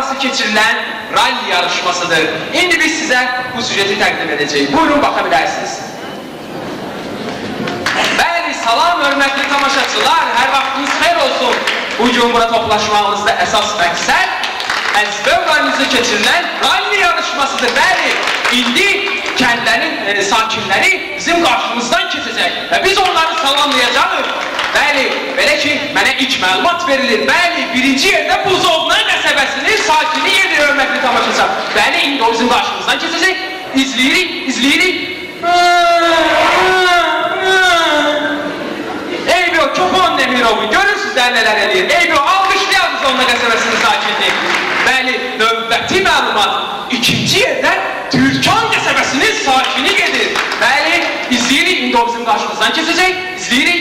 arası keçirilən rally yarışmasıdır. İndi biz sizə bu süjeti təqdim edəcəyik. Buyurun baxa bilərsiniz. Bəli, salam hörmətli tamaşaçılar, hər vaxtınız xeyir olsun. Bu gün bura toplaşmağımızda əsas məqsəd Əzbəv rayonumuzda keçirilən rally yarışmasıdır. Bəli, indi kəndlərin e, sakinləri bizim qarşımızdan keçəcək və biz onları salamlayacağıq. Bəli, belə ki, mənə ilk məlumat verilir. Bəli, birinci yerdə Buzovna qəsəbəsinin sakini gedir, hörmətli tamaşaçılar. Bəli, indi o bizim qarşımızdan keçəcək. İzləyirik, izləyirik. Eybi o Çopon Demirov'u görürsünüz der neler eləyir. Eybi o alqışlayalım biz onunla qəsəbəsinin sakinliyi. Bəli, növbəti məlumat ikinci yerdə Türkan qəsəbəsinin sakini gedir. Bəli, izləyirik, indi o bizim qarşımızdan keçəcək. İzləyirik.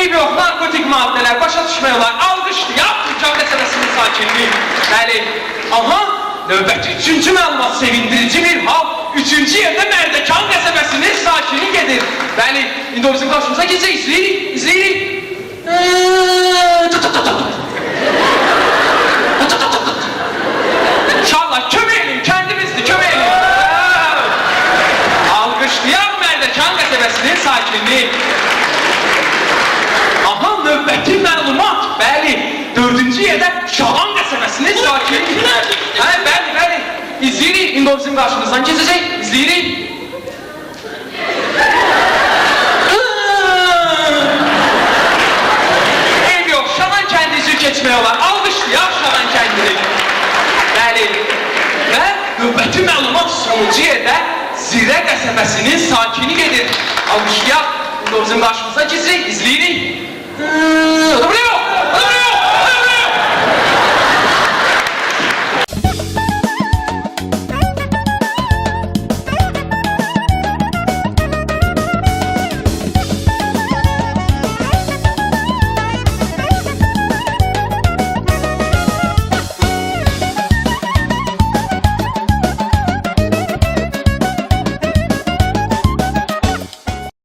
Eybi yox, narkotik maddələr, başa düşmək olar. Alqışlayaq Türkan qəsəbəsinin sakinliyi. Bəli, aha, növbəti üçüncü məlumat sevindirici bir hal. Üçüncü yerdə Mərdəkan qəsəbəsinin sakini gedir. Bəli, indi o bizim qarşımıza keçəcək. İzləyirik, izləyirik. Tut, tut, tut, tut. Tut, tut, tut, tut. Növbəti məlumat, bəli, dördüncü yerdə Şaban qəsəbəsinin sakini. Hə, bəli, bəli. İzləyirik, indi o bizim qarşımızdan keçəcək, izləyirik. Eyb yox, Şaban kəndi üzrü keçmək olar. Alqışlayaq Şaban kəndini. Bəli. Və növbəti məlumat sonuncu yerdə Zirə qəsəbəsinin sakini gedir. Alqışlayaq, indi o bizim qarşımıza keçəcək, izləyirik.